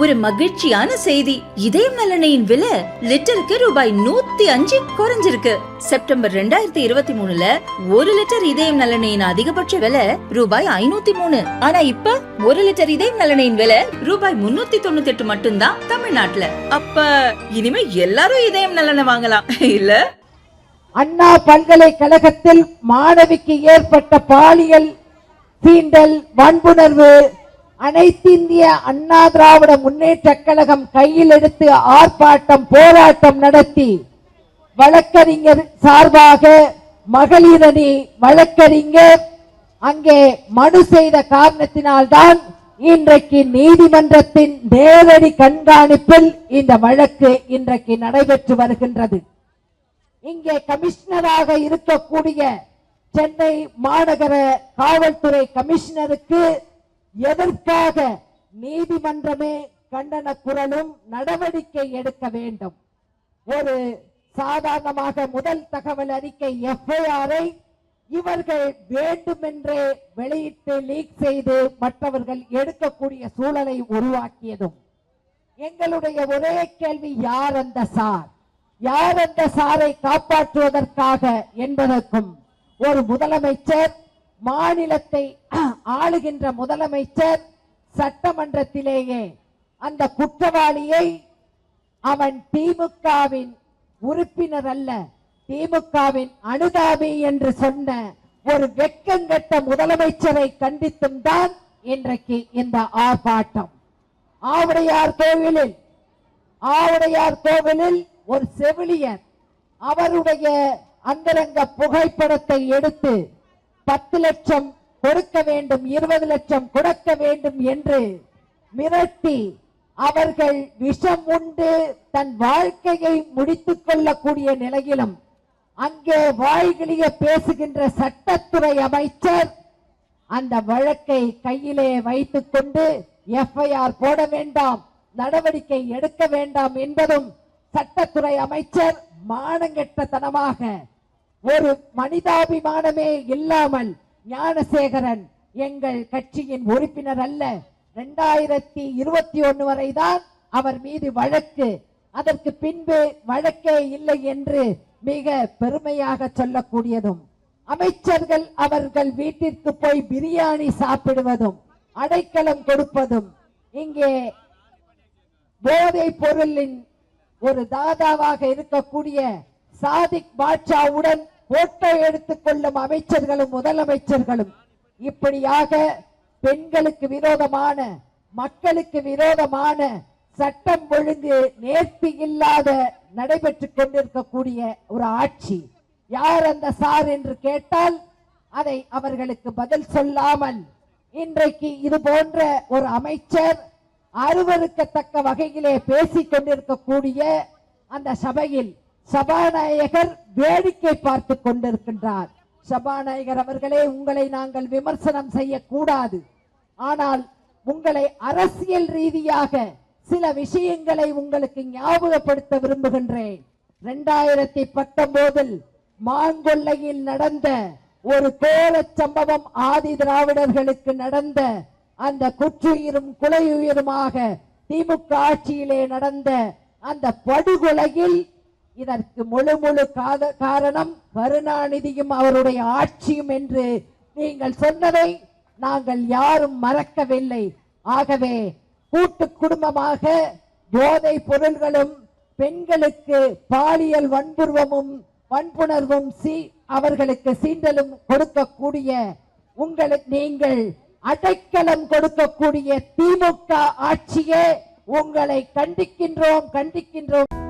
ஒரு மகிழ்ச்சியான செய்தி. இதயம் நலனையின் விலை லிட்டருக்கு ரூபாய் நூத்தி அஞ்சு குறைஞ்சிருக்கு. செப்டம்பர் ரெண்டாயிரத்தி இருபத்தி மூணுல ஒரு லிட்டர் இதயம் நலனையின் அதிகபட்ச விலை ரூபாய் ஐநூத்தி மூணு. ஆனா இப்ப ஒரு லிட்டர் இதயம் நலனையின் விலை ரூபாய் முன்னூத்தி தொண்ணூத்தி எட்டு மட்டும்தான் தமிழ்நாட்டுல. அப்ப இனிமே எல்லாரும் இதயம் நலனை வாங்கலாம். இல்ல? அண்ணா பல்கலைக்கழகத்தில் மாணவிக்கு ஏற்பட்ட பாலியல் தீண்டல் வன்புணர்வு அனைத்திந்திய அண்ணா திராவிட முன்னேற்ற கழகம் கையில் எடுத்து ஆர்ப்பாட்டம் போராட்டம் நடத்தி வழக்கறிஞர் சார்பாக மகளிரணி வழக்கறிஞர் அங்கே மனு செய்த காரணத்தினால்தான் இன்றைக்கு நீதிமன்றத்தின் நேரடி கண்காணிப்பில் இந்த வழக்கு இன்றைக்கு நடைபெற்று வருகின்றது. இங்கே கமிஷனராக இருக்கக்கூடிய சென்னை மாநகர காவல்துறை கமிஷனருக்கு எதற்காக நீதிமன்றமே கண்டன குரலும் நடவடிக்கை எடுக்க வேண்டும்? ஒரு சாதாரணமாக முதல் தகவல் அறிக்கை எஃப்ஐஆரை இவர்கள் வேண்டுமென்றே வெளியிட்டு லீக் செய்து மற்றவர்கள் எடுக்கக்கூடிய சூழலை உருவாக்கியதும். எங்களுடைய ஒரே கேள்வி யார் அந்த சார்? யார் அந்த சாரை காப்பாற்றுவதற்காக என்பதற்கும் ஒரு முதலமைச்சர் மாநிலத்தை ஆளுகின்ற முதலமைச்சர் சட்டமன்றத்திலேயே அந்த குற்றவாளியை அவன் திமுகவின் உறுப்பினர் அல்ல திமுகவின் அனுதாபி என்று சொன்ன ஒரு வெக்கங்கட்ட முதலமைச்சரை கண்டித்தும் தான் இன்றைக்கு இந்த ஆர்ப்பாட்டம். ஆவுடையார் கோவிலில் ஆவுடையார் கோவிலில் ஒரு செவிலியர் அவருடைய அந்தரங்க புகைப்படத்தை எடுத்து பத்து லட்சம் கொடுக்க வேண்டும் இருபது லட்சம் கொடுக்க வேண்டும் என்று மிரட்டி அவர்கள் விஷம் உண்டு தன் வாழ்க்கையை முடித்துக் கொள்ளக்கூடிய நிலையிலும் அங்கே வாய்கிளிய பேசுகின்ற சட்டத்துறை அமைச்சர் அந்த வழக்கை கையிலே வைத்துக் கொண்டு எஃப்ஐஆர் போட வேண்டாம் நடவடிக்கை எடுக்க வேண்டாம் என்பதும் சட்டத்துறை அமைச்சர் மானங்கெட்டத்தனமாக ஒரு மனிதாபிமானமே இல்லாமல் ஞானசேகரன் எங்கள் கட்சியின் உறுப்பினர் அல்ல. இரண்டாயிரத்தி இருபத்தி ஒன்று வரைதான் அவர் மீது வழக்கு. அதற்கு பின்பு வழக்கே இல்லை என்று மிக பெருமையாக சொல்லக்கூடியதும் அமைச்சர்கள் அவர்கள் வீட்டிற்கு போய் பிரியாணி சாப்பிடுவதும் அடைக்கலம் கொடுப்பதும் இங்கே போதை பொருளின் ஒரு தாதாவாக இருக்கக்கூடிய சாதிக் பாட்சாவுடன் போட்டோ எடுத்துக் கொள்ளும் அமைச்சர்களும் முதலமைச்சர்களும் இப்படியாக பெண்களுக்கு விரோதமான மக்களுக்கு விரோதமான சட்டம் ஒழுங்கு நேர்த்தி இல்லாத நடைபெற்றுக் கொண்டிருக்கக்கூடிய ஒரு ஆட்சி. யார் அந்த சார் என்று கேட்டால் அதை அவர்களுக்கு பதில் சொல்லாமல் இன்றைக்கு இது போன்ற ஒரு அமைச்சர் அருவருக்கத்தக்க வகையிலே பேசிக் கொண்டிருக்கக்கூடிய அந்த சபையில் சபாநாயகர் வேடிக்கை பார்த்து கொண்டிருக்கின்றார். சபாநாயகர் அவர்களே உங்களை நாங்கள் விமர்சனம் செய்யக்கூடாது. ஆனால் உங்களை அரசியல் ரீதியாக சில விஷயங்களை உங்களுக்கு ஞாபகப்படுத்த விரும்புகின்றேன். இரண்டாயிரத்தி பத்தொன்பதில் மாங்கொல்லையில் நடந்த ஒரு கோர சம்பவம் ஆதி திராவிடர்களுக்கு நடந்த அந்த குற்றுயிரும் குலையுயிருமாக திமுக ஆட்சியிலே நடந்த அந்த படுகொலையில் இதற்கு முழு முழு காரணம் கருணாநிதியும் அவருடைய ஆட்சியும் என்று நீங்கள் சொன்னதை நாங்கள் யாரும் மறக்கவில்லை. ஆகவே கூட்டு குடும்பமாக போதை பொருள்களும் பெண்களுக்கு பாலியல் வன்புருவமும் வன்புணர்வும் சீ அவர்களுக்கு சீண்டலும் கொடுக்கக்கூடிய உங்களுக்கு நீங்கள் அடைக்கலம் கொடுக்கக்கூடிய திமுக ஆட்சியே உங்களை கண்டிக்கின்றோம் கண்டிக்கின்றோம்.